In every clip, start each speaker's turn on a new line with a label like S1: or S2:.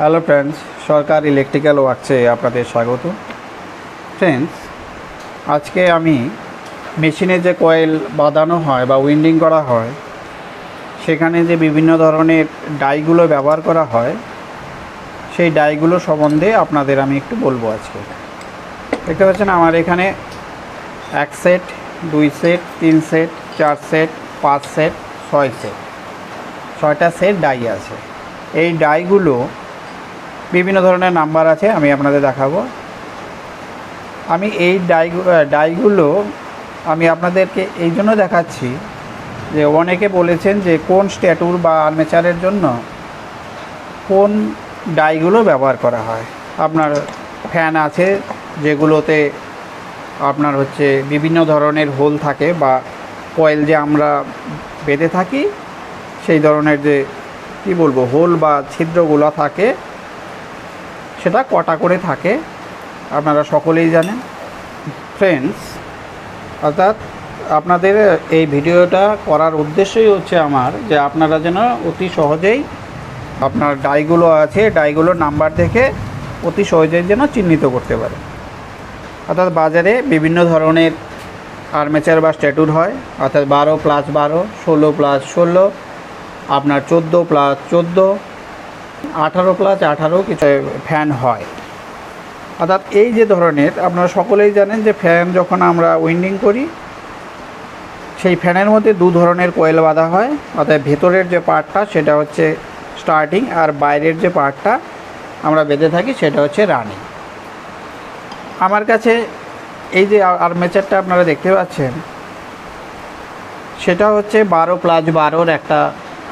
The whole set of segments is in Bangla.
S1: হ্যালো ফ্রেন্ডস সরকার ইলেকট্রিক্যাল ওয়ার্কসে আপনাদের স্বাগত। ফ্রেন্ডস আজকে আমি মেশিনে যে কয়েল বাঁধানো হয় বা উইন্ডিং করা হয়, সেখানে যে বিভিন্ন ধরনের ডাইগুলো ব্যবহার করা হয়, সেই ডাইগুলো সম্বন্ধে আপনাদের আমি একটু বলব আজকে। দেখতে পাচ্ছেন আমার এখানে এক সেট দুই সেট তিন সেট চার সেট পাঁচ সেট ছয় সেট ছয়টা সেট ডাই আছে। এই ডাইগুলো বিভিন্ন ধরনের নাম্বার আছে, আমি আপনাদের দেখাবো। আমি এই ডাই ডাইগুলো আমি আপনাদেরকে এই জন্য দেখাচ্ছি যে অনেকে বলেছেন যে কোন স্ট্যাটুর বা আর্মেচারের জন্য কোন ডাইগুলো ব্যবহার করা হয়। আপনার ফ্যান আছে যেগুলোতে আপনার হচ্ছে বিভিন্ন ধরনের হোল থাকে বা কয়েল যে আমরা বেঁধে থাকি, সেই ধরনের যে, কি বলব, হোল বা ছিদ্রগুলো থাকে সেটা কটা করে থাকে, আপনারা সকলেই জানেন। ফ্রেন্ডস অর্থাৎ আপনাদের এই ভিডিওটা করার উদ্দেশ্যই হচ্ছে আমার যে আপনারা যেন অতি সহজেই আপনার ডাইগুলো আছে, ডাইগুলোর নাম্বার দেখে অতি সহজেই যেন চিহ্নিত করতে পারে। অর্থাৎ বাজারে বিভিন্ন ধরনের আর্মেচার বা স্ট্যাটুর হয়, অর্থাৎ বারো প্লাস বারো, ষোলো প্লাস ষোলো, আপনার চোদ্দ প্লাস চোদ্দ আঠারো প্লাস আঠারো কিছু ফ্যান হয়। অর্থাৎ এই যে ধরনের, আপনারা সকলেই জানেন যে ফ্যান যখন আমরা উইন্ডিং করি, সেই ফ্যানের মধ্যে দু ধরনের কোয়েল বাঁধা হয়। অর্থাৎ ভেতরের যে পার্টটা সেটা হচ্ছে স্টার্টিং আর বাইরের যে পার্টটা আমরা বেঁধে থাকি, সেটা হচ্ছে রানিং আমার কাছে এই যে আর্মেচারটা আপনারা দেখতে পাচ্ছেন, সেটা হচ্ছে বারো প্লাস বারোর একটা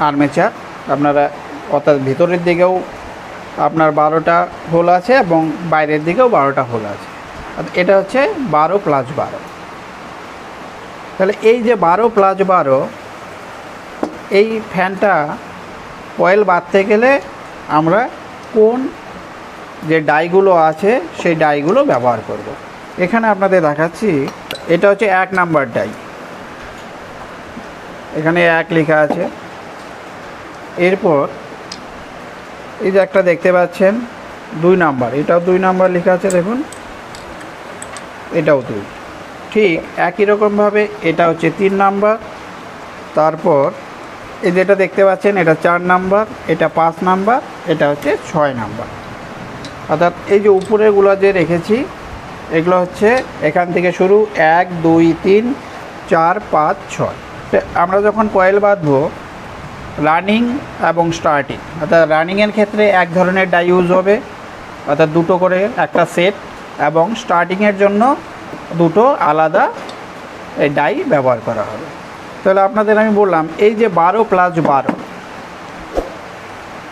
S1: আর্মেচার আপনারা অর্থাৎ ভিতরের দিকেও আপনার বারোটা হোল আছে এবং বাইরের দিকেও বারোটা হোল আছে। এটা হচ্ছে বারো প্লাস বারো। তাহলে এই যে বারো প্লাস বারো, এই ফ্যানটা কয়েল বাঁধতে গেলে আমরা কোন যে ডাইগুলো আছে, সেই ডাইগুলো ব্যবহার করব। এখানে আপনাদের দেখাচ্ছি, এটা হচ্ছে এক নাম্বার ডাই। এখানে এক লেখা আছে। এরপর এই যে একটা দেখতে পাচ্ছেন, দুই নাম্বার। এটাও দুই নাম্বার লেখা আছে, দেখুন। এটাও দুই। ঠিক একই রকমভাবে এটা হচ্ছে তিন নাম্বার। তারপর এই যেটা দেখতে পাচ্ছেন, এটা চার নাম্বার, এটা পাঁচ নাম্বার, এটা হচ্ছে ছয় নাম্বার। অর্থাৎ এই যে উপরেগুলো যে রেখেছি, এগুলো হচ্ছে এখান থেকে শুরু এক, দুই, তিন, চার, পাঁচ, ছয়। আমরা যখন কয়েল বাঁধবো রানিং এবং স্টার্টিং। অর্থাৎ রানিংয়ের ক্ষেত্রে এক ধরনের ডাই ইউজ হবে, অর্থাৎ দুটো করে একটা সেট এবং স্টার্টিংয়ের জন্য দুটো আলাদা এই ডাই ব্যবহার করা হবে। তাহলে আপনাদের আমি বললাম, এই যে বারো প্লাস বারো,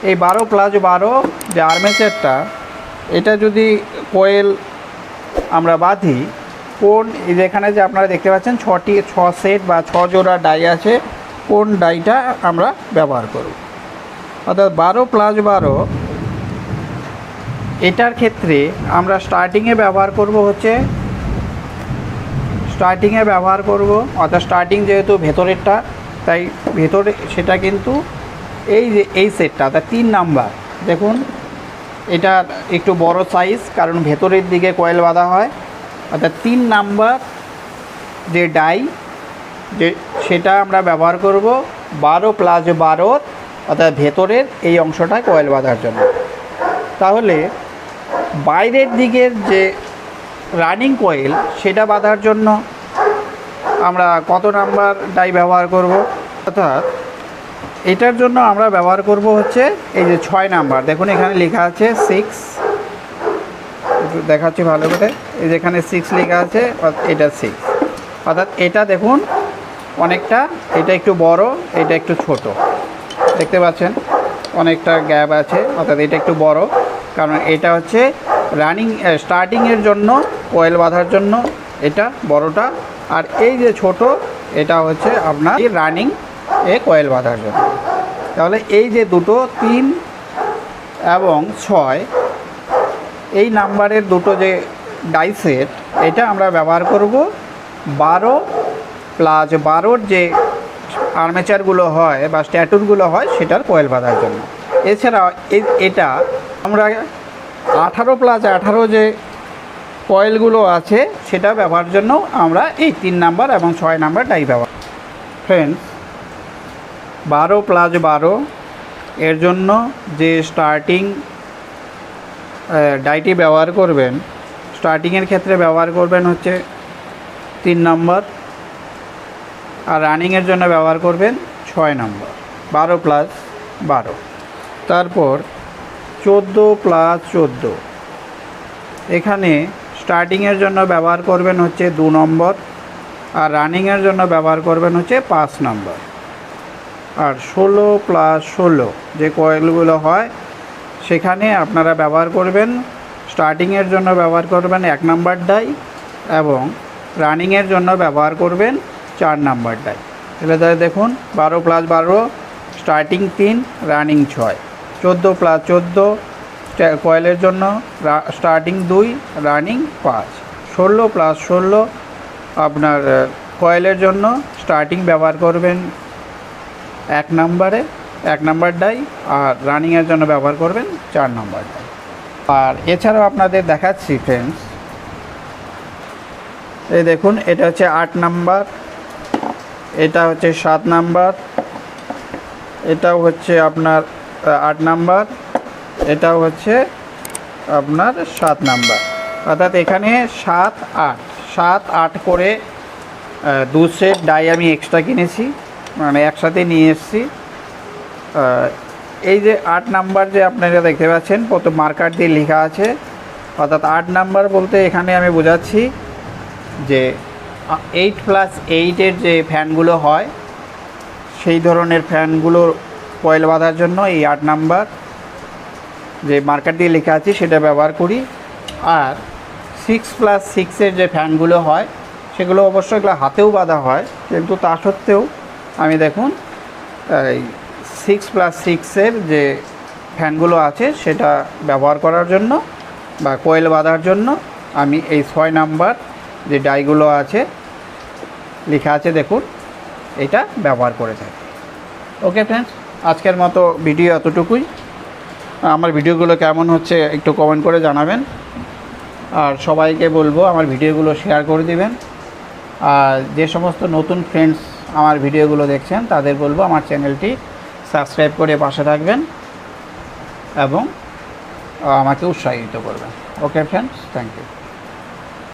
S1: এই বারো প্লাস বারো যে আর্মেচারটা এটা যদি কোয়েল আমরা বাঁধি, কোন যেখানে যে আপনারা দেখতে পাচ্ছেন, ছটি, ছ সেট বা ছ জোড়া ডাই আছে কোন ডাইটা আমরা ব্যবহার করব? অর্থাৎ বারো প্লাস বারো, এটার ক্ষেত্রে আমরা স্টার্টিংয়ে ব্যবহার করব হচ্ছে স্টার্টিংয়ে ব্যবহার করব, অর্থাৎ স্টার্টিং যেহেতু ভেতরেরটা, তাই ভেতরে সেটা কিন্তু এই যে, এই সেটটা অর্থাৎ তিন নাম্বার দেখুন, এটা একটু বড় সাইজ কারণ ভেতরের দিকে কয়েল বাঁধা হয়, অর্থাৎ তিন নাম্বার যে ডাই যে সেটা আমরা ব্যবহার করব বারো প্লাস বারোর অর্থাৎ ভেতরের এই অংশটা কয়েল বাঁধার জন্য। তাহলে বাইরের দিকের যে রানিং কয়েল সেটা বাঁধার জন্য আমরা কত নাম্বার ডাই ব্যবহার করব? অর্থাৎ এটার জন্য আমরা ব্যবহার করব হচ্ছে এই যে ছয় নাম্বার দেখুন এখানে লেখা আছে সিক্স দেখাচ্ছি ভালো করে। এই যেখানে সিক্স লেখা আছে এটা সিক্স অর্থাৎ এটা দেখুন অনেকটা, এটা একটু বড়, এটা একটু ছোট। দেখতে পাচ্ছেন, অনেকটা গ্যাপ আছে, অর্থাৎ এটা একটু বড়, কারণ এটা হচ্ছে রানিং স্টার্টিংয়ের জন্য, কয়েল বাঁধার জন্য, এটা বড়টা, আর এই যে ছোট, এটা হচ্ছে আপনার রানিং, এ কয়েল বাঁধার জন্য। তাহলে এই যে দুটো, তিন এবং ছয়, এই নাম্বারের দুটো যে ডাইসেট, এটা আমরা ব্যবহার করব বারো প্লাস বারোর যে আর্মেচারগুলো হয় বা স্ট্যাটুরগুলো হয়, সেটার কয়েল বাঁধার জন্য। এছাড়া এ- এটা আমরা আঠারো প্লাস আঠারো যে কয়েলগুলো আছে, সেটা ব্যবহার জন্য আমরা এই তিন নাম্বার এবং ছয় নাম্বার ডাই ব্যবহার ফ্রেন্ডস বারো প্লাস বারো এর জন্য যে স্টার্টিং ডাইটি ব্যবহার করবেন স্টার্টিংয়ের ক্ষেত্রে ব্যবহার করবেন হচ্ছে তিন নম্বর। আর রানিংয়ের জন্য ব্যবহার করবেন ছয় নম্বর, বারো প্লাস বারো। তারপর চোদ্দ প্লাস চোদ্দ। এখানে স্টার্টিংয়ের জন্য ব্যবহার করবেন হচ্ছে দু নম্বর আর রানিংয়ের জন্য ব্যবহার করবেন হচ্ছে পাঁচ নম্বর। আর ষোলো প্লাস ষোলো যে কয়েলগুলো হয়, সেখানে আপনারা ব্যবহার করবেন স্টার্টিংয়ের জন্য ব্যবহার করবেন এক নাম্বার ডাই এবং রানিংয়ের জন্য ব্যবহার করবেন চার নাম্বার ডাই তাহলে তাহলে দেখুন, বারো প্লাস বারো স্টার্টিং তিন রানিং ছয়। চোদ্দ প্লাস চোদ্দ কয়েলের জন্য স্টার্টিং দুই রানিং পাঁচ। ষোলো প্লাস ষোলো, আপনার কয়েলের জন্য স্টার্টিং ব্যবহার করবেন এক নাম্বারে, এক নাম্বার ডাই আর রানিংয়ের জন্য ব্যবহার করবেন চার নাম্বার ডাই আর এছাড়াও আপনাদের দেখাচ্ছি ফ্রেন্ডস এই দেখুন, এটা হচ্ছে আট নাম্বার। এটা হচ্ছে সাত নাম্বার। এটাও হচ্ছে আপনার আট নাম্বার। এটাও হচ্ছে আপনার সাত নাম্বার। অর্থাৎ এখানে সাত আট সাত আট করে দু সেট ডাই আমি এক্সট্রা কিনেছি মানে একসাথে নিয়ে এসেছি। এই যে আট নাম্বার যে আপনারা দেখতে পাচ্ছেন, প্রথম মার্কার দিয়ে লেখা আছে। অর্থাৎ আট নাম্বার বলতে এখানে আমি বোঝাচ্ছি যে এইট প্লাস এইটের যে ফ্যানগুলো হয়, সেই ধরনের ফ্যানগুলো কয়েল বাঁধার জন্য এই আট নাম্বার যে মার্কার দিয়ে লেখা আছে, সেটা ব্যবহার করি। আর সিক্স প্লাস সিক্সের যে ফ্যানগুলো হয়, সেগুলো অবশ্যই এগুলো হাতেও বাঁধা হয়, কিন্তু তা সত্ত্বেও আমি দেখুন, এই সিক্স প্লাস সিক্সের যে ফ্যানগুলো আছে, সেটা ব্যবহার করার জন্য বা কোয়েল বাঁধার জন্য আমি এই ছয় নাম্বার যে ডাইগুলো আছে, লেখা আছে দেখুন, এটা ব্যবহার করে থাকি। ওকে ফ্রেন্ডস আজকের মতো ভিডিও এতটুকুই। আমার ভিডিওগুলো কেমন হচ্ছে একটু কমেন্ট করে জানাবেন। আর সবাইকে বলব, আমার ভিডিওগুলো শেয়ার করে দিবেন। আর যে সমস্ত নতুন ফ্রেন্ডস আমার ভিডিওগুলো দেখছেন, তাদের বলব আমার চ্যানেলটি সাবস্ক্রাইব করে পাশে থাকবেন এবং আমাকে উৎসাহিত করবেন। Okay friends thank you